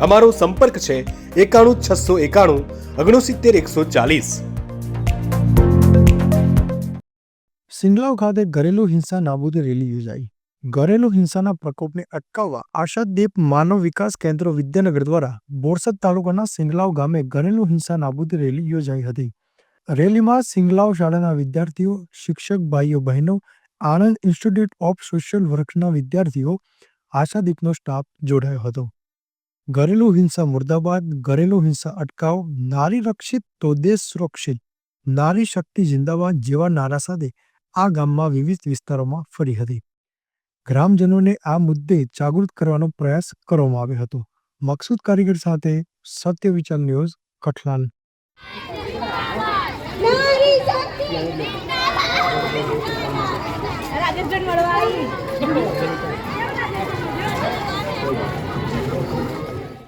અમારો સંપર્ક છે એકાણું છસો એકાણું ઓગણસિત્તેર એકસો ચાલીસ. સિંગલાવ ખાતે ઘરેલુ હિંસા નાબૂદી રેલી યોજાઈ. ઘરેલુ હિંસાના પ્રકોપને અટકાવવા આશાદીપ માનવ વિકાસ કેન્દ્ર વિદ્યાનગર દ્વારા બોરસદ તાલુકાના સિંગલાવ ગામે ઘરેલુ હિંસા નાબૂદી રેલી યોજાઈ હતી. રેલીમાં સિંગલાવ શાળાના વિદ્યાર્થીઓ, શિક્ષક ભાઈઓ, બહેનો, આણંદ ઇન્સ્ટિટ્યૂટ ઓફ સોશિયલ વર્કના વિદ્યાર્થીઓ, આશાદીપનો સ્ટાફ જોડાયો હતો. ઘરેલુ હિંસા મુર્દાબાદ ઘરેલુ હિંસા અટકાવ નારી રક્ષિત તો દેશ સુરક્ષિત નારી શક્તિ જિંદાબાદ જેવા નારા સાથે આ ગામમાં વિવિધ વિસ્તારોમાં ફરી હતી. ગ્રામજનોને આ મુદ્દે જાગૃત કરવાનો પ્રયાસ કરવામાં આવ્યો હતો. મકસૂદ કારીગર સાથે સત્ય વિચાર ન્યૂઝ કઠલાલ નારી મળવા